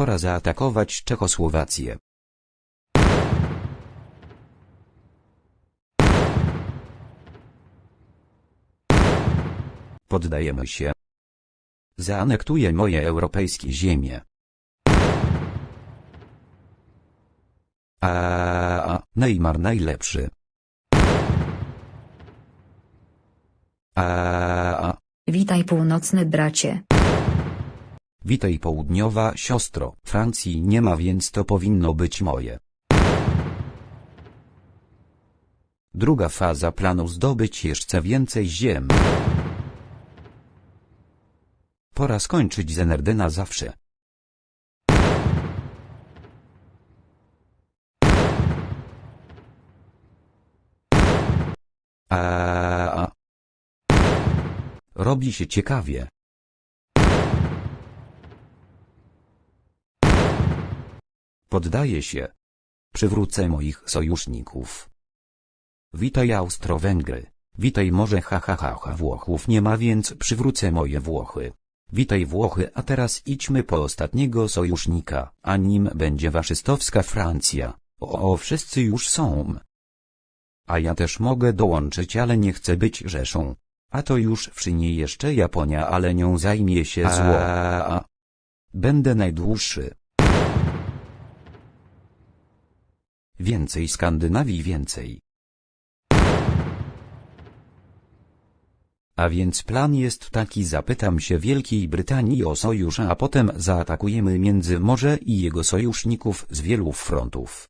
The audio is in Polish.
Pora zaatakować Czechosłowację. Poddajemy się. Zaanektuję moje europejskie ziemie. A Neymar najlepszy. A Witaj północny bracie. Witaj południowa siostro. Francji nie ma, więc to powinno być moje. Druga faza planu zdobyć jeszcze więcej ziem. Pora skończyć z NRD na zawsze. A Robi się ciekawie. Poddaję się. Przywrócę moich sojuszników. Witaj Austro-Węgry. Witaj może ha ha ha ha Włochów nie ma więc przywrócę moje Włochy. Witaj Włochy a teraz idźmy po ostatniego sojusznika, a nim będzie faszystowska Francja. O, o wszyscy już są. A ja też mogę dołączyć ale nie chcę być Rzeszą. A to już wszynie jeszcze Japonia ale nią zajmie się zło. Będę najdłuższy. Więcej Skandynawii więcej. A więc plan jest taki zapytam się Wielkiej Brytanii o sojusz a potem zaatakujemy Międzymorze i jego sojuszników z wielu frontów.